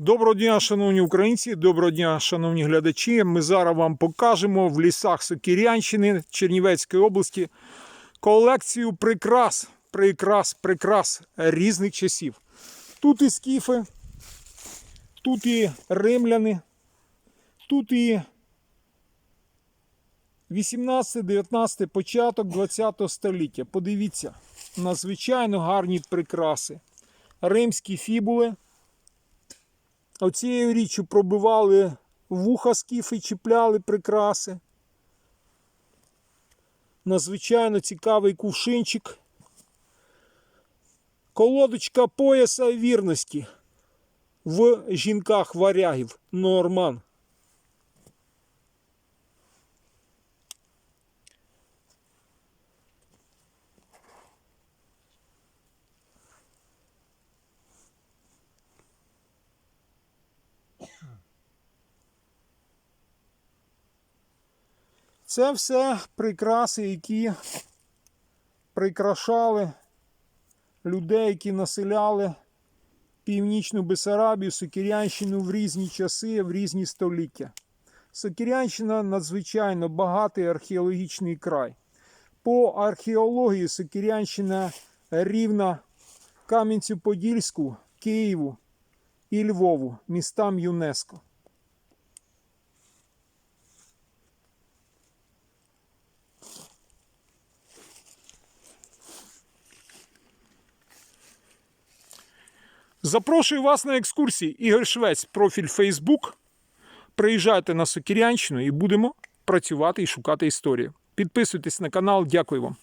Доброго дня, шановні українці, доброго дня, шановні глядачі. Ми зараз вам покажемо в лісах Сокірянщини Чернівецької області колекцію прикрас, прикрас, прикрас різних часів. Тут і скіфи, тут і римляни, тут і 18-19 початок 20 століття. Подивіться, надзвичайно гарні прикраси. Римські фібули. Оцією річчю пробивали вуха скіфи, чіпляли прикраси. Надзвичайно цікавий кувшинчик. Колодочка пояса вірності в жінках варягів Норман. Це все прикраси, які прикрашали людей, які населяли Північну Бесарабію, Сокірянщину в різні часи, в різні століття. Сокірянщина надзвичайно багатий археологічний край. По археології Сокірянщина рівна Кам'янцю-Подільську, Києву і Львову, містам ЮНЕСКО. Запрошую вас на екскурсії. Ігор Швець, профіль Facebook. Приїжджайте на Сокірянщину і будемо працювати і шукати історію. Підписуйтесь на канал. Дякую вам.